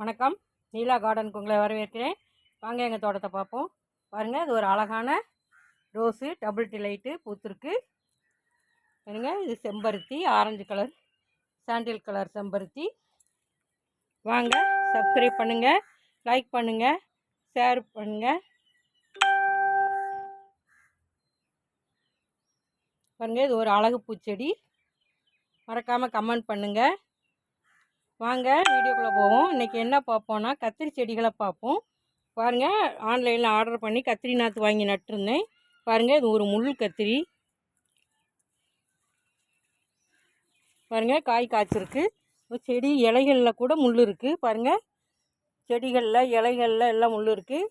வணக்கம். நீலா கார்டனுக்கு உங்களை வரவேற்கிறேன். வாங்க எங்கள் தோட்டத்தை பார்ப்போம். பாருங்கள் இது ஒரு அழகான ரோஸு டபுள் டிலைட்டு பூத்துருக்கு. பாருங்க இது செம்பருத்தி ஆரஞ்சு கலர் சாண்டில் கலர் செம்பருத்தி. வாங்க சப்ஸ்கிரைப் பண்ணுங்கள் லைக் பண்ணுங்கள் ஷேர் பண்ணுங்கள் பாருங்கள் இது ஒரு அழகு பூச்செடி. மறக்காமல் கமெண்ட் பண்ணுங்கள் வாங்க வீடியோக்குள்ளே போவோம். இன்றைக்கி என்ன பார்ப்போம்னா கத்திரி செடிகளை பார்ப்போம். பாருங்கள் ஆன்லைனில் ஆர்டர் பண்ணி கத்திரி நாற்று வாங்கி நட்டிருந்தேன். பாருங்கள் இது ஒரு முள் கத்திரி. பாருங்கள் காய் காய்ச்சிருக்கு. செடி இலைகளில் கூட முள் இருக்குது பாருங்கள் செடிகளில் இலைகளில் எல்லாம் முள் இருக்குது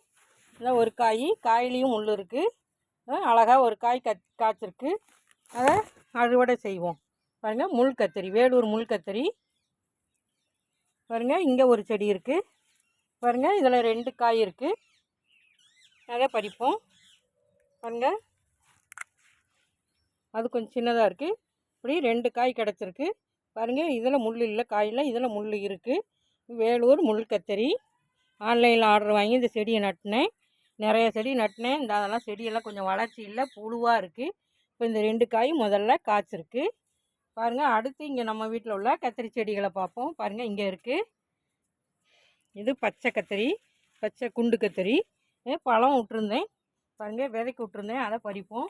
இல்லை ஒரு காய் காயிலையும் முள் இருக்குது அழகாக ஒரு காய் கத் காய்ச்சிருக்கு. அதை அறுவடை செய்வோம். பாருங்கள் முள் கத்திரி வேலூர் முள் கத்திரி. பாருங்கள் இங்கே ஒரு செடி இருக்குது பாருங்கள் இதில் ரெண்டு காய் இருக்குது நிறைய பறிப்போம். பாருங்கள் அது கொஞ்சம் சின்னதாக இருக்குது இப்படி ரெண்டு காய் கிடச்சிருக்கு. பாருங்கள் இதில் முள் இல்லை காயில் இதில் முள் இருக்குது வேலூர் முள் கத்தரி. ஆன்லைனில் ஆர்டர் வாங்கி இந்த செடியை நட்டினேன். நிறைய செடி நட்டினேன். இந்த அதெல்லாம் செடியெல்லாம் கொஞ்சம் வளர்ச்சி இல்லை புழுவாக இருக்குது இப்போ இந்த ரெண்டு காய் முதல்ல காய்ச்சிருக்கு. பாருங்கள் அடுத்து இங்கே நம்ம வீட்டில் உள்ள கத்திரி செடிகளை பார்ப்போம் பாருங்கள் இங்கே இருக்குது இது பச்சை கத்திரி பச்சை குண்டு கத்திரி. பழம் விட்டுருந்தேன் பாருங்கள் விதைக்கு விட்டுருந்தேன் அதை பறிப்போம்.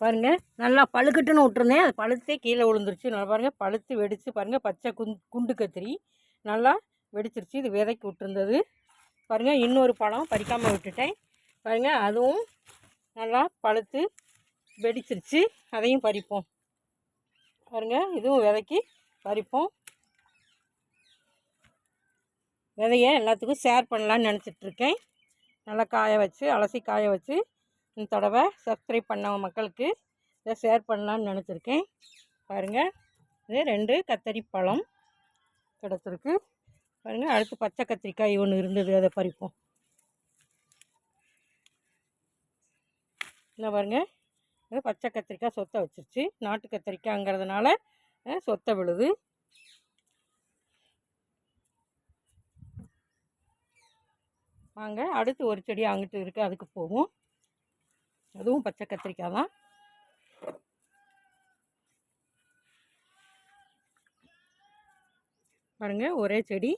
பாருங்கள் நல்லா பழுக்கட்டுன்னு விட்டுருந்தேன் அது பழுத்தே கீழே விழுந்துருச்சு. நல்லா பாருங்கள் பழுத்து வெடித்து பாருங்கள் பச்சை குந் குண்டு கத்திரி நல்லா வெடிச்சிருச்சு. இது விதைக்கு விட்டுருந்தது பாருங்கள் இன்னொரு பழம் பறிக்காமல் விட்டுட்டேன். பாருங்கள் அதுவும் நல்லா பழுத்து வெடிச்சிருச்சு. அதையும் பறிப்போம். பாருங்கள் இதுவும் விதைக்கி பறிப்போம். விதையை எல்லாத்துக்கும் ஷேர் பண்ணலான்னு நினச்சிட்ருக்கேன். நல்லா காய வச்சு அலசி காய வச்சு இந்த தடவை சப்ஸ்கிரைப் பண்ணவங்க மக்களுக்கு இதை ஷேர் பண்ணலான்னு நினச்சிருக்கேன். பாருங்கள் இது ரெண்டு கத்தரி பழம். கிடச்சிருக்கு பாருங்கள் அடுத்து பச்சை கத்திரிக்காய் ஒன்று இருந்தது அதை பறிப்போம். இல்லை பாருங்கள் பச்சை கத்திரிக்காய் சொத்தை வச்சிருச்சு. நாட்டு கத்திரிக்காய்ங்கிறதுனால சொத்தை விழுது. வாங்க அடுத்து ஒரு செடி அங்கிட்டு இருக்குது அதுக்கு போவோம். அதுவும் பச்சை கத்திரிக்காய் தான். பாருங்கள் ஒரே செடி.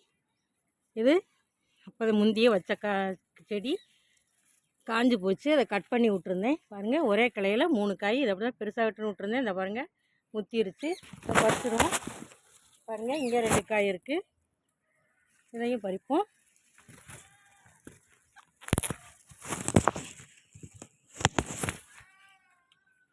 இது அப்போது முந்திய வச்ச செடி. காஞ்சி போச்சு. அதை கட் பண்ணி விட்ருந்தேன் பாருங்கள் ஒரே கிளையில் மூணு காய். இதை அப்படி தான் பெருசாக விட்டுன்னு விட்ருந்தேன் இந்த பாருங்கள் முத்திருச்சு. இப்போ பறிச்சிடுவோம் பாருங்கள் இங்கே ரெண்டு காய் இருக்குது இதையும் பறிப்போம்.